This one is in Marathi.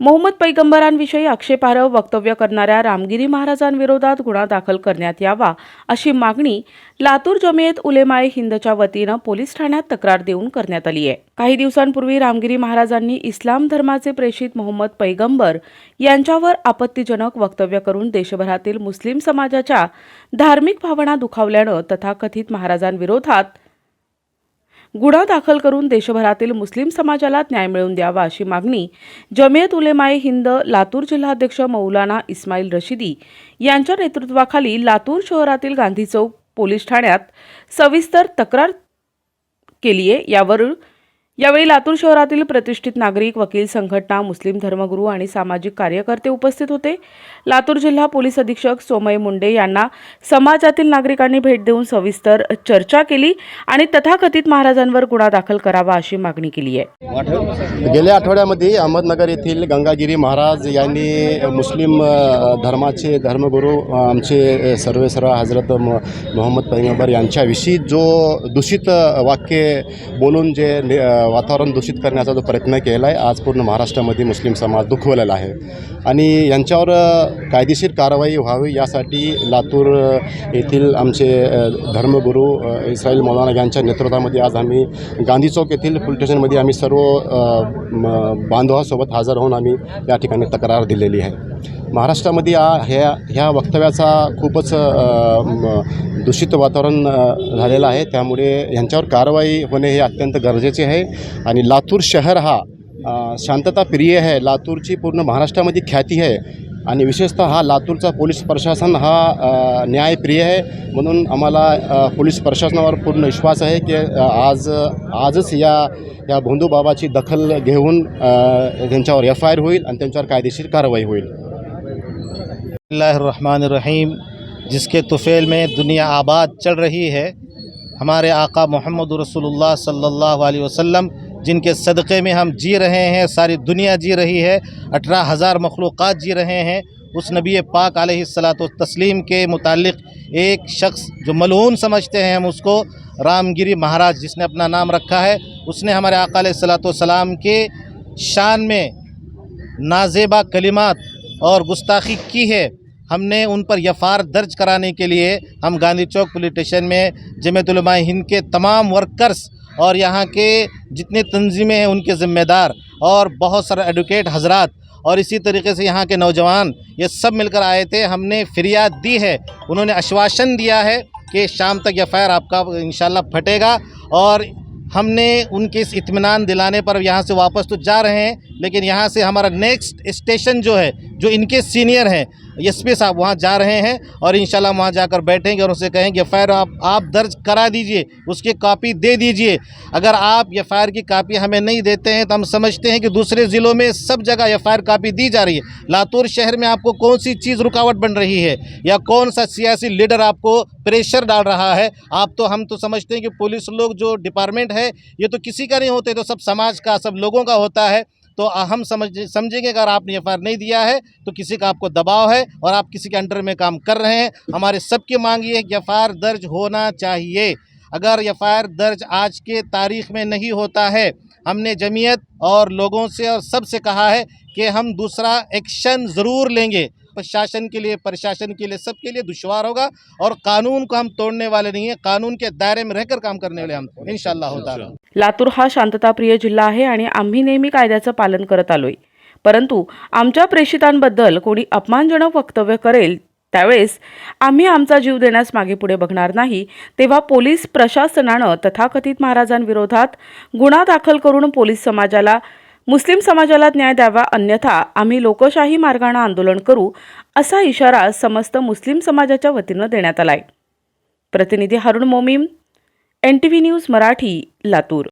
मोहम्मद पैगंबरांविषयी आक्षेपार्ह वक्तव्य करणाऱ्या रामगिरी महाराजांविरोधात गुन्हा दाखल करण्यात यावा अशी मागणी लातूर जमियत उलेमाए हिंदच्या वतीनं पोलीस ठाण्यात तक्रार देऊन करण्यात आली आहे. काही दिवसांपूर्वी रामगिरी महाराजांनी इस्लाम धर्माचे प्रेषित मोहम्मद पैगंबर यांच्यावर आपत्तीजनक वक्तव्य करून देशभरातील मुस्लिम समाजाच्या धार्मिक भावना दुखावल्यानं तथाकथित महाराजांविरोधात गुन्हा दाखल करून देशभरातील मुस्लिम समाजाला न्याय मिळवून द्यावा अशी मागणी जमियत उलेमाए हिंद लातूर जिल्हाध्यक्ष मौलाना इस्माईल रशिदी यांच्या नेतृत्वाखाली लातूर शहरातील गांधी चौक पोलीस ठाण्यात सविस्तर तक्रार केली आहे यावर यावेळी लातूर शहरातील प्रतिष्ठित नागरिक वकील संघटना मुस्लिम धर्मगुरू आणि सामाजिक कार्यकर्ते उपस्थित होते. लातूर जिल्हा पोलीस अधीक्षक सोमय मुंडे यांना समाजातील नागरिकांनी भेट देऊन सविस्तर चर्चा केली आणि तथाकथित महाराजांवर गुन्हा दाखल करावा अशी मागणी केली आहे. गेल्या आठवड्यामध्ये अहमदनगर येथील गंगागिरी महाराज यांनी मुस्लिम धर्माचे धर्मगुरू आमचे सर्वेसर्वा हजरत म- मोहम्मद पैगंबर यांच्याविषयी जो दूषित वाक्य बोलून जे वातावरण दूषित करण्याचा जो प्रयत्न केला आहे आज पूर्ण महाराष्ट्रामध्ये मुस्लिम समाज दुखवलेला आहे. आणि यांच्यावर कायदेशीर कारवाई व्हावी यासाठी लातूर येथील आमचे धर्मगुरू इस्राईल मौलाना यांच्या नेतृत्वामध्ये आज आम्ही गांधी चौक येथील पोलीस स्टेशनमध्ये आम्ही सर्व म- बांधवासोबत हजर होऊन आम्ही या ठिकाणी तक्रार दिलेली आहे. महाराष्ट्रामध्ये या ह्या ह्या वक्तव्याचा खूपच दूषित वातावरण झालेलं आहे. त्यामुळे ह्यांच्यावर कारवाई होणे हे अत्यंत गरजेचे आहे. आणि लातूर शहर हा शांतता प्रिय आहे. लातूरची पूर्ण महाराष्ट्रामध्ये ख्याती आहे. आणि विशेषतः हा लातूरचा पोलीस प्रशासन हा न्यायप्रिय आहे. म्हणून आम्हाला पोलीस प्रशासनावर पूर्ण विश्वास आहे की आज आजच या या भोंदूबाबाची दखल घेऊन त्यांच्यावर एफ आय आर होईल आणि त्यांच्यावर कायदेशीर कारवाई होईल. रहीम जिसके तुफ़ैल में दुनिया आबाद चल रही है। हमारे आका मोहम्मद रसूलुल्लाह सल्लल्लाहु अलैहि वसल्लम, जिनके सदक़े में हम जी रहे हैं, सारी दुनिया जी रही है, अठारह हज़ार मखलूक़ात जी रहे हैं, उस नबी पाक अलैहिस्सलातु तस्लीम के मुतालिक एक शख्स जो मलून समझते हैं हम उसको, रामगिरी महाराज जिसने अपना नाम रखा है, उसने हमारे आका सलाम के शान में नाजेबा कलिमात और गुस्ताखी की है। हमने उन पर एफ़ दर्ज कराने के लिए हम गांधी चौक पुलिस स्टेशन में जमयतुलमा हिंद के तमाम वर्कर्स और यहाँ के जितने तंजीमें हैं, उनके ज़िम्मेदार और बहुत सारे एडवोकेट हजरात और इसी तरीके से यहाँ के नौजवान, ये सब मिलकर आए थे। हमने फिरियाद दी है। उन्होंने आश्वासन दिया है कि शाम तक एफ़ आपका इन फटेगा और हमने उनके इस इतमान दिलाने पर यहाँ से वापस तो जा रहे हैं, लेकिन यहाँ से हमारा नेक्स्ट स्टेशन जो है, जो इनके सीनियर हैं एस पी साहब वहाँ जा रहे हैं और इंशाल्लाह वहाँ जाकर बैठेंगे और उनसे कहेंगे एफ़ आप आप दर्ज करा दीजिए, उसकी कापी दे दीजिए। अगर आप एफ़ की कापी हमें नहीं देते हैं तो हम समझते हैं कि दूसरे ज़िलों में सब जगह एफ़ आई कापी दी जा रही है। लातूर शहर में आपको कौन सी चीज़ रुकावट बन रही है? या कौन सा सियासी लीडर आपको प्रेशर डाल रहा है? आप तो हम तो समझते हैं कि पुलिस लोग जो डिपार्टमेंट है, ये तो किसी का नहीं होते तो सब समाज का, सब लोगों का होता है। तो हम समझ, समझेंगे अगर आपने एफ़ नहीं दिया है तो किसी का आपको दबाव है और आप किसी के अंडर में काम कर रहे हैं। हमारे सबकी मांग ये है कि एफ़ दर्ज होना चाहिए। अगर एफ़ दर्ज आज के तारीख में नहीं होता है, हमने जमीयत और लोगों से और सबसे कहा है कि हम दूसरा एक्शन ज़रूर लेंगे। प्रशासन के लिए प्रशासन के लिए सबके लिए दुशवार होगा और कानून को हम तोड़ने वाले नहीं है। कानून के दायरे में रहकर काम करने वाले हम इनशाला होता लातूर हा शांतताप्रिय जिल्हा आहे आणि आम्ही नेहमी कायद्याचं पालन करत आलोय. परंतु आमच्या प्रेषितांबद्दल कोणी अपमानजनक वक्तव्य करेल त्यावेळेस आम्ही आमचा जीव देण्यास मागे पुढे बघणार नाही. तेव्हा पोलीस प्रशासनानं तथाकथित महाराजांविरोधात गुन्हा दाखल करून पोलीस समाजाला मुस्लिम समाजाला न्याय द्यावा अन्यथा आम्ही लोकशाही मार्गानं आंदोलन करू असा इशारा समस्त मुस्लिम समाजाच्या वतीनं देण्यात आलाय. प्रतिनिधी Harun Momin N T V news Marathi Latur.